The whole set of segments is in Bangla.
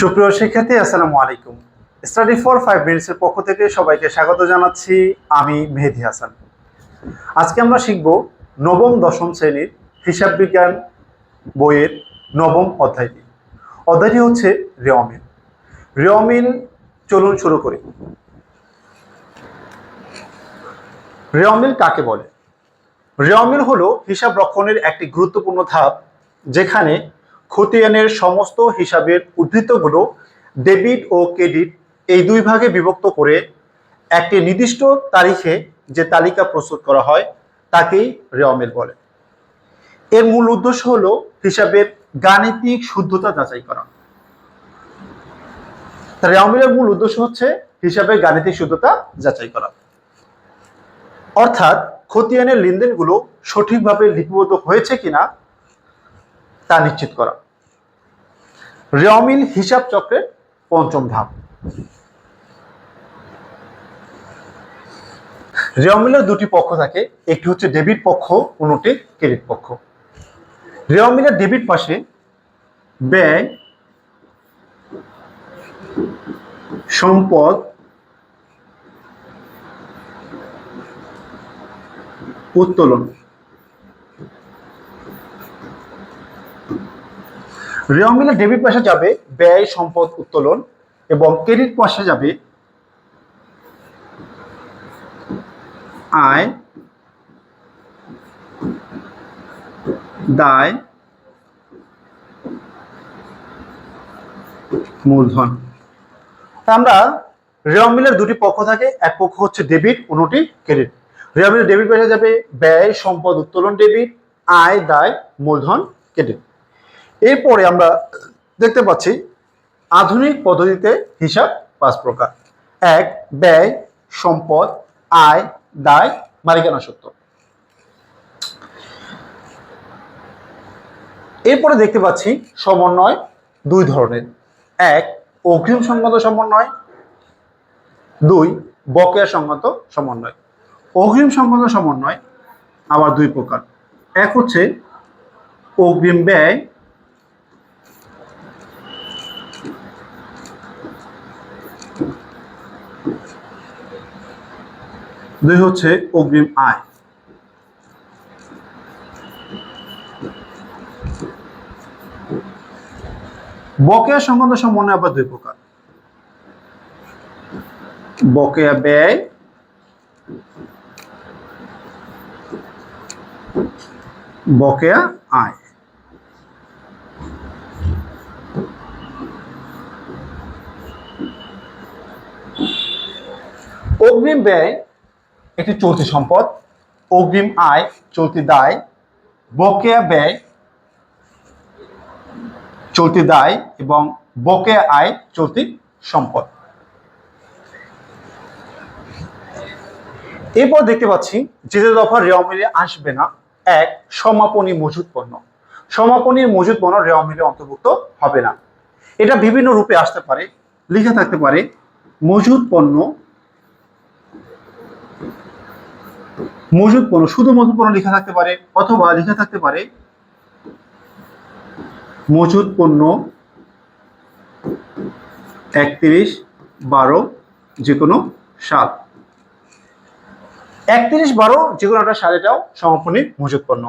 সুপ্রিয় শিক্ষার্থী, আসসালামু আলাইকুম। স্টাডি ফর ফাইভ মিনিটসের পক্ষ থেকে সবাইকে স্বাগত জানাচ্ছি। আমি মেহেদি হাসান। আজকে আমরা শিখব নবম, দশম শ্রেণির হিসাব বিজ্ঞান বইয়ের নবম অধ্যায়টি অধ্যায়টি হচ্ছে রেওমিল রেওমিল চলুন শুরু করি। রেওমিল কাকে বলে? রেওমিল হলো হিসাব রক্ষণের একটি গুরুত্বপূর্ণ ধাপ, যেখানে খতিয়ানের সমস্ত হিসাবের উদ্ধৃতগুলো ডেবিট ও ক্রেডিট এই দুই ভাগে বিভক্ত করে একটি নির্দিষ্ট তারিখে যে তালিকা প্রস্তুত করা হয়, তাকেই রেওমিল বলে। এর মূল উদ্দেশ্য হলো হিসাবের গাণিতিক শুদ্ধতা যাচাই করা তা রেওমিলের মূল উদ্দেশ্য হচ্ছে হিসাবের গাণিতিক শুদ্ধতা যাচাই করা। অর্থাৎ খতিয়ানের লেনদেনগুলো সঠিকভাবে লিপিবদ্ধ হয়েছে কিনা তা নিশ্চিত করা। রেওমিল হিসাব চক্রের পঞ্চম ধাপ। রেওমিলের দুটি পক্ষ থাকে, একটি হচ্ছে ডেবিট পক্ষ, অন্যটি ক্রেডিট পক্ষ। রেওমিলের ডেবিট পাশে ব্যয় সম্পদ উত্তোলন। রেওমিলের ডেবিট পাশে যাবে, ব্যয়, সম্পদ উত্তোলন এবং ক্রেডিট পাশে যাবে আয়, দায়, মূলধন। আমরা রেওমিলের দুটি পক্ষ থাকে, এক পক্ষ হচ্ছে ডেবিট, অন্যটি ক্রেডিট। রেওমিলের ডেবিট পাশে যাবে, ব্যয়, সম্পদ উত্তোলন, ডেবিট, আয়, দায়, মূলধন, ক্রেডিট। এরপরে আমরা দেখতে পাচ্ছি আধুনিক পদ্ধতিতে হিসাব পাঁচ প্রকার। এক, ব্যয়, সম্পদ, আয়, দায়, মালিকানা সত্য। এরপরে দেখতে পাচ্ছি সমন্বয় দুই ধরনের। এক, অগ্রিম সংগত সমন্বয়। দুই, বকেয়া সংগত সমন্বয়। অগ্রিম সংগত সমন্বয় আবার দুই প্রকার। এক হচ্ছে অগ্রিম ব্যয় দুই হচ্ছে অগ্রিম আয়। বকেয়া সংক্রান্ত সমন্বয় আবার দুই প্রকার। বকেয়া ব্যয়, বকেয়া আয়। অগ্রিম ব্যয় একটি চলতি সম্পদ, অগ্রিম আয়, চলতি দায়, বকেয়া ব্যয়, চলতি দায় এবং বকেয়া আয়, চলতি সম্পদ। এরপর দেখতে পাচ্ছি, যে যে দফা রেওয়ামিলে আসবে না, এক, সমাপনী মজুত পণ্য। সমাপনীর মজুত পণ্য রেওয়ামিলে অন্তর্ভুক্ত হবে না। এটা বিভিন্ন রূপে আসতে পারে, লিখে থাকতে পারে মজুত পণ্য মজুদ পণ্য, শুধু মজুদ পণ্য লেখা থাকতে পারে অথবা লেখা থাকতে পারে মজুদ পণ্য একত্রিশ বারো যে কোনো সাল একত্রিশ বারো যে কোনো একটা সাল এটাও সমাপনী মজুদ পণ্য।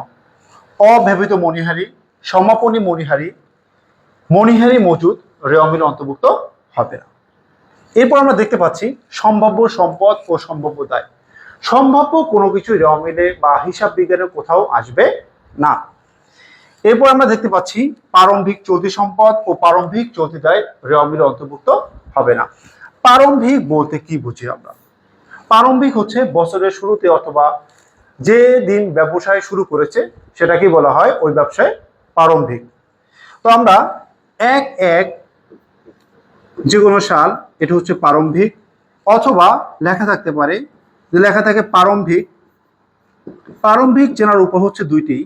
অব্যবহৃত মণিহারি, সমাপনী মণিহারি মণিহারি মজুদ রেওমিল অন্তর্ভুক্ত হবে না। এরপর আমরা দেখতে পাচ্ছি সম্ভাব্য সম্পদ ও সম্ভাব্য দায় সম্ভাব্য কোনো কিছু রেওমিলে বা হিসাব বিজ্ঞানের কোথাও আসবে না। এরপর আমরা দেখতে পাচ্ছি প্রারম্ভিক চলতি সম্পদ ও প্রারম্ভিক চলতি দায় রেওমিলে অন্তর্ভুক্ত হবে না। প্রারম্ভিক বলতে কি বুঝি আমরা? প্রারম্ভিক হচ্ছে বছরের শুরুতে অথবা যে দিন ব্যবসায় শুরু করেছে সেটাকে বলা হয় ওই ব্যবসায় প্রারম্ভিক। তো আমরা এক এক যে কোনো সাল এটা হচ্ছে প্রারম্ভিক অথবা লেখা থাকতে পারে যে লেখা থাকে প্রারম্ভিক প্রারম্ভিক চেনার উপায় হচ্ছে দুইটি।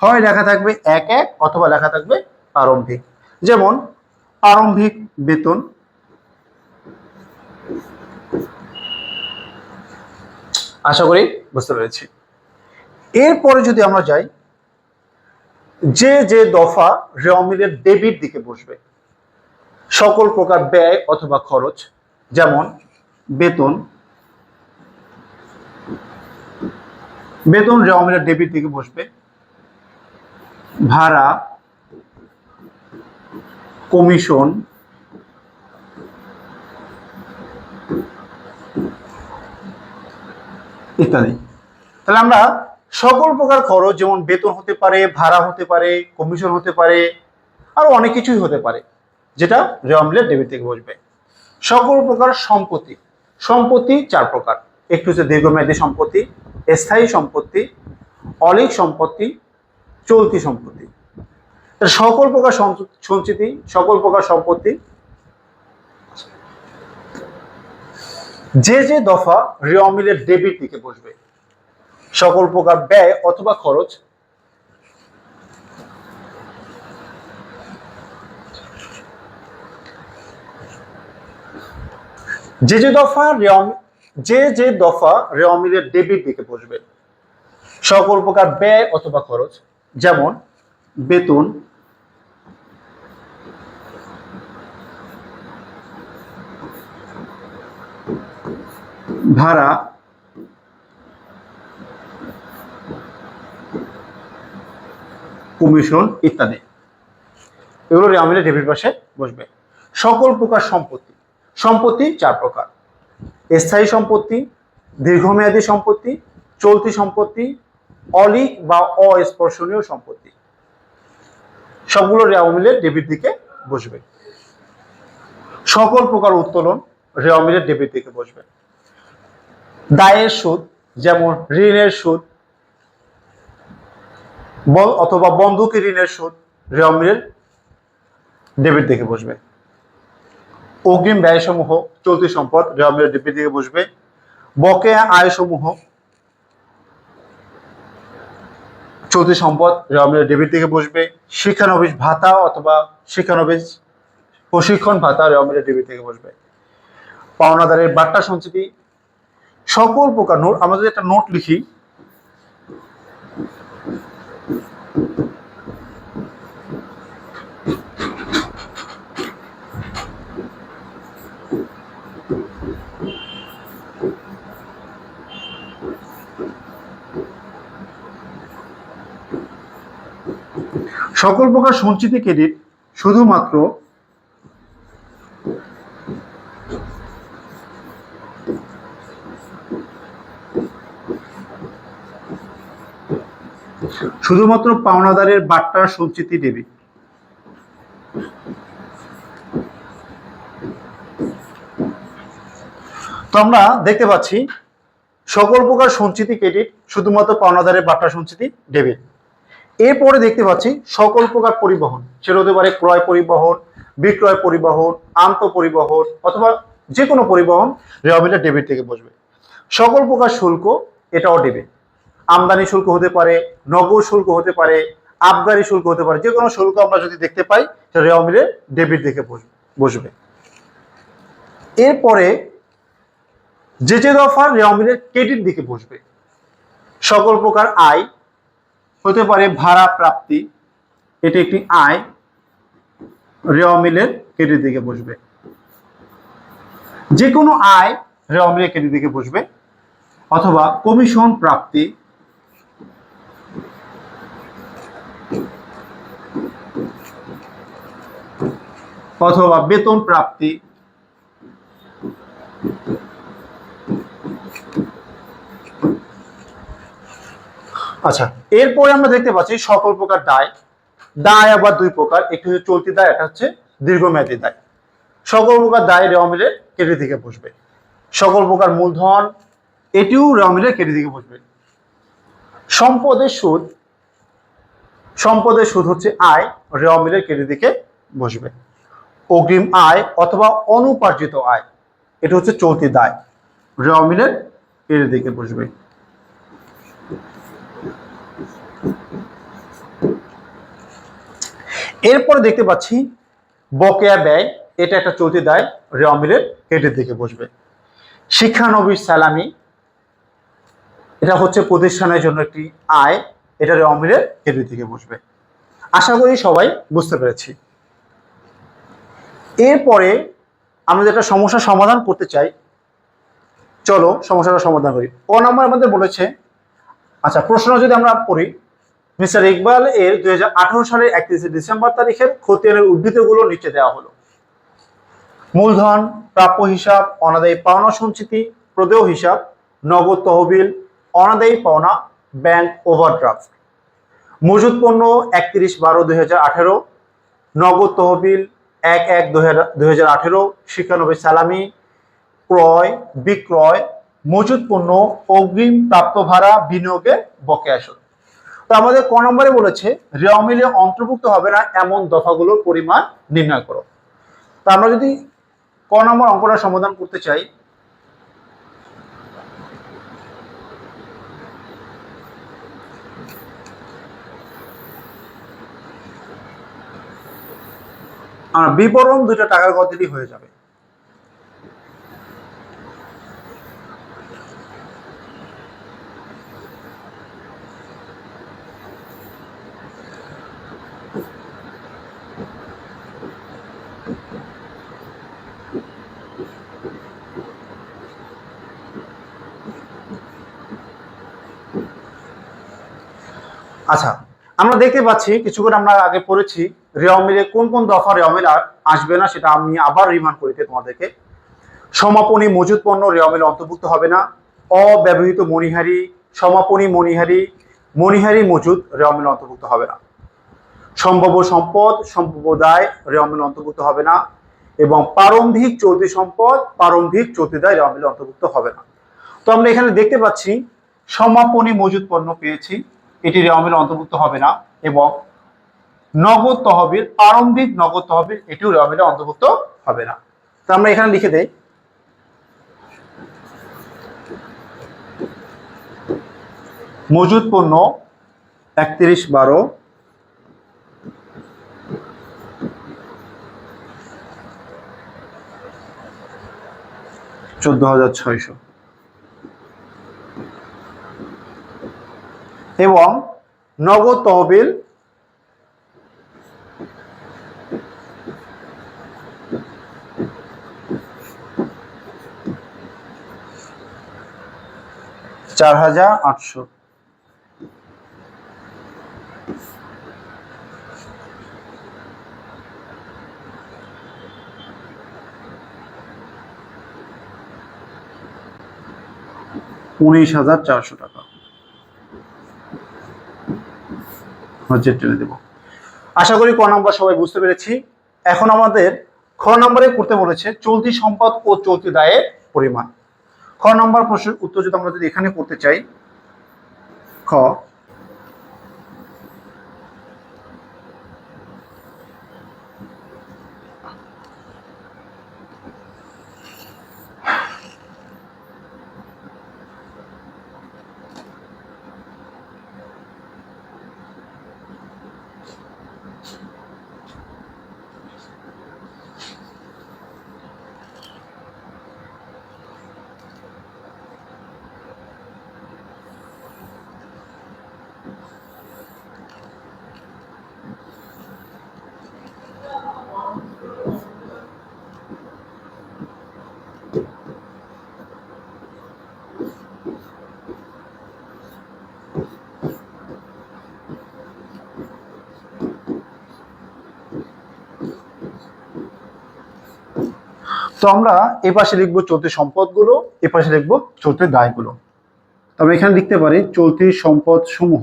হয় লেখা থাকবে এক এক অথবা লেখা থাকবে প্রারম্ভিক। যেমন, প্রারম্ভিক বেতন। আশা করি বুঝতে পেরেছি। এরপরে যদি আমরা যাই, যে যে দফা রেওমিলের ডেবিট দিকে বসবে, সকল প্রকার ব্যয় অথবা খরচ, যেমন বেতন বেতন রেওয়ামিলের ডেবিট দিকে বসবে। ভাড়া কমিশন ইত্যাদি। তাহলে আমরা সকল প্রকার খরচ, যেমন বেতন হতে পারে, ভাড়া হতে পারে কমিশন হতে পারে, আরও অনেক কিছুই হতে পারে, যেটা রেওয়ামিলের ডেবিট থেকে বসবে। সকল প্রকার সম্পত্তি সম্পত্তি চার প্রকার। একটু হচ্ছে দীর্ঘমেয়াদী সম্পত্তি স্থায়ী সম্পত্তি, অলিক সম্পত্তি, চলতি সম্পত্তি। সকল প্রকার সঞ্চিতি, সকল প্রকার সম্পত্তি। যে যে দফা রেওয়ামিলের ডেবিট দিকে বসবে, সকল প্রকার ব্যয় অথবা খরচ, যে যে দফা যে যে দফা রেওয়ামিলের ডেবিট দিকে বসবে। সকল প্রকার ব্যয় অথবা খরচ, যেমন বেতন, ভাড়া, কমিশন ইত্যাদি। এগুলো রেওয়ামিলের ডেবিট পাশে বসবে। সকল প্রকার সম্পত্তি সম্পত্তি চার প্রকার। স্থায়ী সম্পত্তি, দীর্ঘমেয়াদী সম্পত্তি, চলতি সম্পত্তি অলিক বা অস্পর্শনীয় সম্পত্তি। সবগুলো রেওয়ামিলের ডেবিট দিকে বসবে। সকল প্রকার উত্তোলন রেওয়ামিলের ডেবিট দিকে বসবে। দায়ের সুদ, যেমন ঋণের সুদ অথবা বন্ধকি ঋণের সুদ রেওয়ামিলের ডেবিট দিকে বসবে। অগ্রিম ব্যয়সমূহ চলতি সম্পদ রেওয়ামিলের ডেবিট দিকে বসবে। বকেয়া আয়সমূহ চলতি সম্পদ রেওয়ামিলের ডেবিট থেকে বসবে। শিক্ষানবিশ ভাতা অথবা শিক্ষানবিশ প্রশিক্ষণ ভাতা রেওয়ামিলের ডেবিট থেকে বসবে। পাওনাদারের বার্তা সঞ্চিতি সকল প্রকার নোট আমরা যদি একটা নোট লিখি সকল প্রকার সঞ্চিতি ক্রেডিট শুধুমাত্র শুধুমাত্র পাওনাদারের বাট্টার সঞ্চিতি ডেবিট তো আমরা দেখতে পাচ্ছি, সকল প্রকার সঞ্চিতি ক্রেডিট শুধুমাত্র পাওনাদারের বাট্টা সঞ্চিতি ডেবিট এরপরে দেখতে পাচ্ছি সকল প্রকার পরিবহন। সেটা হতে পারে ক্রয় পরিবহন, বিক্রয় পরিবহন, আন্ত পরিবহন অথবা যে কোনো পরিবহন রেওয়ামিলের ডেবিট থেকে বসবে। সকল প্রকার শুল্ক এটাও ডেবিট আমদানি শুল্ক হতে পারে, নগদ শুল্ক হতে পারে, আবগারি শুল্ক হতে পারে যে কোনো শুল্ক আমরা যদি দেখতে পাই, সেটা রেওয়ামিলের ডেবিট বসবে বসবে। এরপরে যে যে দফা রেওয়ামিলের ক্রেডিট দিকে বসবে। সকল প্রকার আয় হতে পারে ভাড়া প্রাপ্তি। এটি একটি আয়। রেওয়ামিলের ক্রেডিট দিকে বসবে। যে কোনো আয় রেওয়ামিলের ক্রেডিট দিকে বসবে। অথবা কমিশন প্রাপ্তি। অথবা বেতন প্রাপ্তি। আচ্ছা এরপরে আমরা দেখতে পাচ্ছি সকল প্রকার দায়। দায় আবার দুই প্রকার, একটি হচ্ছে চলতি দায়, একটা হচ্ছে দীর্ঘমেয়াদী দায়। সকল প্রকার দায় রেওয়ামিলের কেটে দিকে বসবে। সকল প্রকার মূলধন, এটিও রেওয়ামিলের কেটে দিকে বসবে। সম্পদের সুদ সম্পদের সুদ হচ্ছে আয় রেওয়ামিলের কেটে দিকে বসবে। অগ্রিম আয় অথবা অনুপার্জিত আয়, এটা হচ্ছে চলতি দায় রেওয়ামিলের কেটে দিকে বসবে। এরপরে দেখতে পাচ্ছি বকেয়া ব্যয়, এটা একটা চলতি দায় রেওয়ামিলের কেটের দিকে বসবে। শিক্ষানবিশ সালামি, এটা হচ্ছে প্রতিষ্ঠানের জন্য একটি আয়, এটা রেওয়ামিলের কেটের দিকে বসবে। আশা করি সবাই বুঝতে পেরেছি। এরপরে আমরা যেটা সমস্যার সমাধান করতে চাই, চলো সমস্যাটা সমাধান করি। ক নম্বর আমাদের বলেছে আচ্ছা প্রশ্ন যদি আমরা পড়ি মিস্টার ইকবাল এর দুই হাজার আঠারো সালের একত্রিশে ডিসেম্বর তারিখের খতিয়ানের উদ্ধৃতগুলো নিচে দেওয়া হলো। মূলধন, প্রাপ্য হিসাব, অনাদায়ী পাওনা সঞ্চিতি, প্রদেয় হিসাব, নগদ তহবিল, অনাদায়ী পাওনা, ব্যাংক ওভারড্রাফট। মজুদ পণ্য একত্রিশ বারো দুই নগদ তহবিল এক এক দুই হাজার আঠেরো শিক্ষানবী সালামি, ক্রয়, বিক্রয় মজুদ পণ্য, অগ্রিম প্রাপ্ত ভাড়া বিনিয়োগে বকেয়া সুদ তো আমাদের ক নম্বরে বলেছে, রেওয়া মিলে অন্তর্ভুক্ত হবে না এমন দফাগুলোর পরিমাণ নির্ণয় করো। তা আমরা যদি ক নম্বর অঙ্কটা সমাধান করতে চাই বিবরণ দুইটা টাকার দিলেই হয়ে যাবে। আচ্ছা আমরা দেখতে পাচ্ছি, কিছুক্ষণ আমরা আগে পড়েছি রেওয়া মিলে কোন কোন দফা রেওয়া মিল আর আসবে না, সেটা আমি আবার রিমান্ড করিতে তোমাদেরকে। সমাপনী মজুদ পণ্য রেওয়া মিলে অন্তর্ভুক্ত হবে না, অব্যবহৃত মণিহারি, সমাপনী মণিহারি মণিহারি মজুদ রেওয়া মিলে অন্তর্ভুক্ত হবে না। সম্ভাব্য সম্পদ সম্ভাব্য দায় রেওয়া মিলে অন্তর্ভুক্ত হবে না, এবং প্রারম্ভিক চলতি সম্পদ, প্রারম্ভিক চলতি দায় রেওয়া মিলে অন্তর্ভুক্ত হবে না। তো আমরা এখানে দেখতে পাচ্ছি, সমাপনী মজুদ পণ্য পেয়েছি। এটি রেওয়া মিলে অন্তর্ভুক্ত হবে না এবং নগদ তহবিল প্রারম্ভিক নগদ তহবিল, এটিও রেওয়া মিলে অন্তর্ভুক্ত হবে না। তো আমরা এখানে লিখে দেই। মজুদ পণ্য একত্রিশ বারো। চোদ্দ হাজার ছয়শো। এবং নগদ তহবিল চার হাজার আটশো। উনিশ হাজার চারশো টাকা। হচ্ছে টেনে দেব। আশা করি ক নম্বর সবাই বুঝতে পেরেছি। এখন আমাদের খ নম্বরে করতে বলেছে চলতি সম্পদ ও চলতি দায়ের পরিমাণ। খ নম্বর প্রশ্নের উত্তর যদি আমরা যদি এখানে করতে চাই, খ তো আমরা এ পাশে লিখব চলতি সম্পদগুলো, এ পাশে লিখব চলতি দায়গুলো। তো আমরা এখানে লিখতে পারি চলতি সম্পদ সমূহ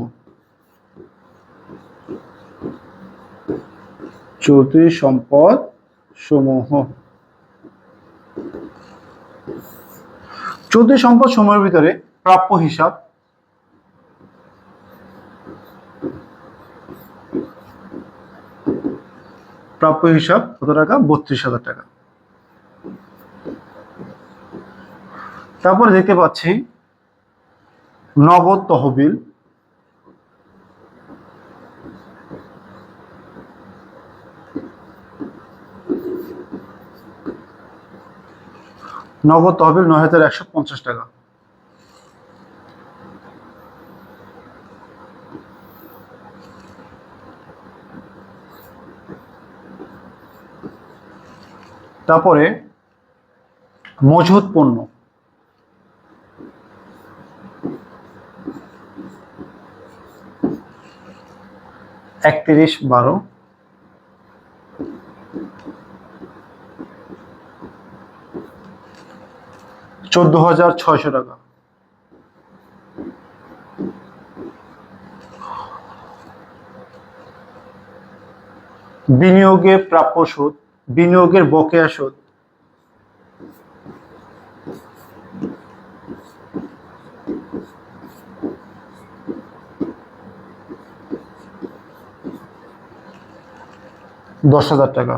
চলতি সম্পদ সমূহ। চলতি সম্পদ সমূহের ভিতরে প্রাপ্য হিসাব। প্রাপ্য হিসাব কত টাকা? বত্রিশ হাজার টাকা। তারপরে দেখতে পাচ্ছি নগদ তহবিল। নগদ তহবিল নয় হাজার একশো পঞ্চাশ টাকা। তারপরে মজুত পণ্য। একত্রিশ বারো। চোদ্দ হাজার ছয়শো টাকা। বিনিয়োগে প্রাপ্য সুদ বিনিয়োগের বকেয়া সুদ। দশ হাজার টাকা।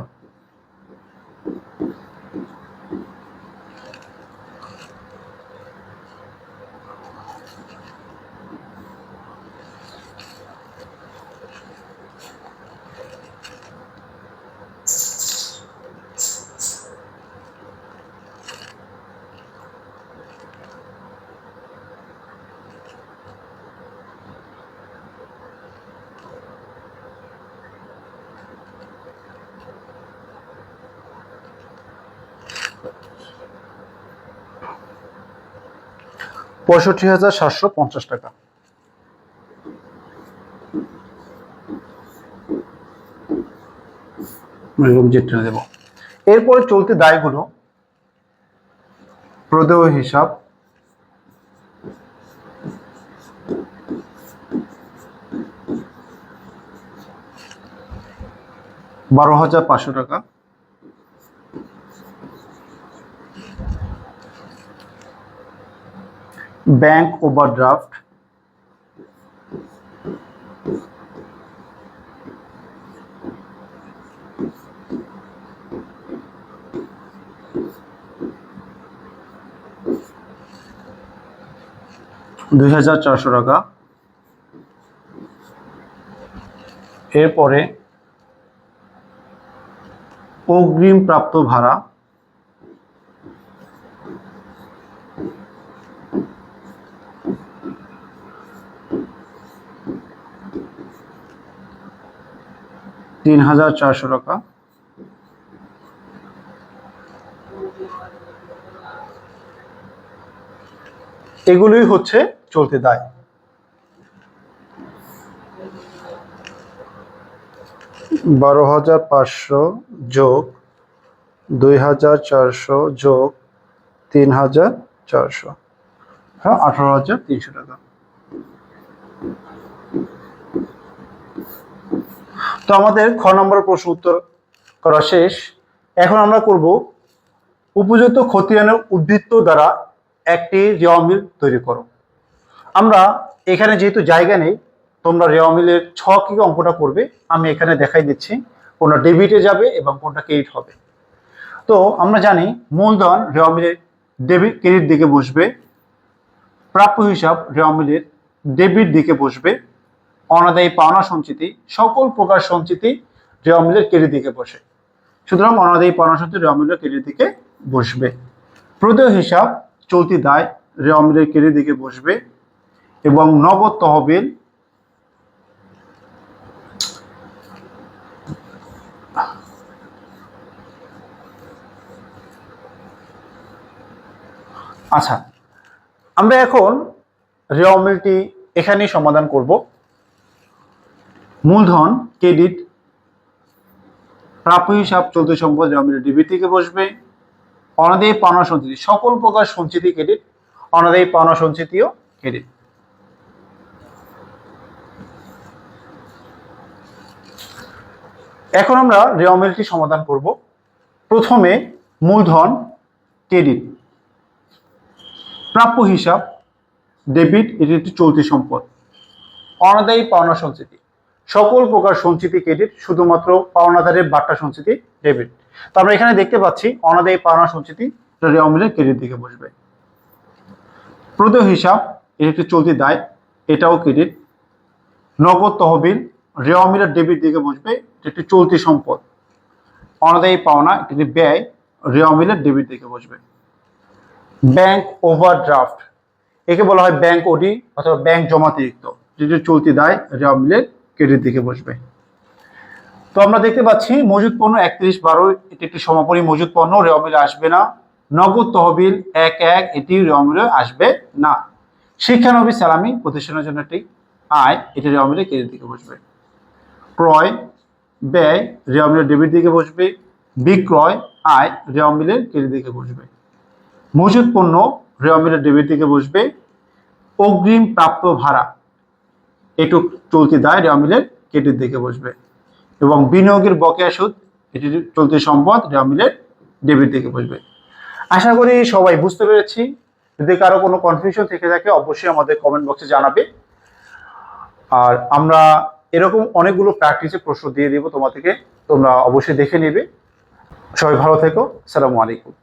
পঁয়ষট্টি হাজার সাতশো পঞ্চাশ টাকা। এরকম যেটা দেব। এরপরে চলতি দায়গুলো। প্রদেয় হিসাব। বারো হাজার পাঁচশো টাকা। ব্যাংক ওভারড্রাফট দুই হাজার চারশো টাকা। এরপরে অগ্রিম প্রাপ্ত ভাড়া। তিন হাজার চারশো টাকা। এগুলোই হচ্ছে চলতি দায়। বারো হাজার পাঁচশো যোগ দুই হাজার চারশো যোগ তিন হাজার চারশো। হ্যাঁ আঠারো হাজার তিনশো টাকা। তো আমাদের খ নম্বর প্রশ্ন উত্তর করা শেষ। এখন আমরা করব উপযুক্ত খতিয়ানের উদ্বৃত্ত দ্বারা একটি রেওয়া মিল তৈরি করো। আমরা এখানে যেহেতু জায়গা নেই, তোমরা রেওয়া মিলের ছকে অঙ্কটা করবে, আমি এখানে দেখাই দিচ্ছি কোনটা ডেবিটে যাবে এবং কোনটা ক্রেডিট হবে। তো আমরা জানি মূলধন রেওয়া মিলের ডেবিট ক্রেডিট দিকে বসবে, প্রাপ্য হিসাব রেওয়া মিলের ডেবিট দিকে বসবে। অনাদায়ী পাওনা সঞ্চিতি, সকল প্রকার সঞ্চিতি রেওয়া মিলের ক্রেডিট দিকে বসে। সুতরাং অনাদায়ী পাওনা সঞ্চিতি রেওয়া মিলের ক্রেডিট দিকে বসবে। প্রদেয় হিসাব, চলতি দায় রেওয়া মিলের ক্রেডিট দিকে বসবে এবং নগদ তহবিল আচ্ছা আমরা এখন রেওয়া মিলটি এখানেই সমাধান করব। মূলধন, ক্রেডিট, প্রাপ্য হিসাব, চলতি সম্পদ ডিবি থেকে বসবে। অনাদায়ী পাওনা সঞ্চিতি, সকল প্রকার সঞ্চিতি ক্রেডিট, অনাদায়ী পাওনা সঞ্চিতিও ক্রেডিট। এখন আমরা রেওয়ামিলটি সমাধান করব। প্রথমে মূলধন, ক্রেডিট, প্রাপ্য হিসাব, ডেবিট, এটি একটি চলতি সম্পদ। অনাদায়ী পাওনা সঞ্চিতি। সকল প্রকার সঞ্চিতি ক্রেডিট শুধুমাত্র পাওনাদারের বাট্টা সঞ্চিতি ডেবিট তো আমরা এখানে দেখতে পাচ্ছি অনাদায়ী পাওনা সঞ্চিতি রেওয়া মিলের ক্রেডিট দিকে বসবে। প্রদেয় হিসাব এটি একটি চলতি দায়, এটাও ক্রেডিট নগদ তহবিল রেওয়া মিলের ডেবিট দিকে বসবে একটি চলতি সম্পদ। অনাদায়ী পাওনা একটি ব্যয় রেওয়া মিলের ডেবিট দিকে বসবে। ব্যাংক ওভারড্রাফট একে বলা হয় ব্যাংক ওডি অথবা ব্যাংক জমাতিরিক্ত। যেটি চলতি দায় রেওয়া ক্রেডিট দিকে বসবে। তো আমরা দেখতে পাচ্ছি মজুদ পণ্য একত্রিশ বারো, এটি একটি সমাপনী মজুদ পণ্য রেওয়ামিলে আসবে না। নগদ তহবিল এক এক, এটি রেওয়ামিলে আসবে না। শিক্ষানবী সালামি প্রতিষ্ঠানের জন্য একটি আয়, এটি রেওয়ামিলে ক্রেডিট দিকে বসবে। ক্রয়, ব্যয় রেওয়ামিলের ডেবিট দিকে বসবে। বিক্রয়, আয় রেওয়ামিলের ক্রেডিট দিকে বসবে। মজুদ পণ্য রেওয়ামিলের ডেবিট দিকে বসবে। অগ্রিম প্রাপ্ত ভাড়া এটুক চলতি দায় রেওয়ামিলের ক্রেডিট দিকে বসবে। এবং বিনিয়োগের বকেয়া সুদ, এটি চলতি সম্পদ রেওয়ামিলের ডেবিট দিকে বসবে। আশা করি সবাই বুঝতে পেরেছি। যদি কারও কোনো কনফিউশন থেকে থাকে, অবশ্যই আমাদের কমেন্ট বক্সে জানাবে। আর আমরা এরকম অনেকগুলো প্র্যাকটিসে প্রশ্ন দিয়ে দিব তোমাদেরকে। তোমরা অবশ্যই দেখে নেবে। সবাই ভালো থেকো। আসসালামু আলাইকুম।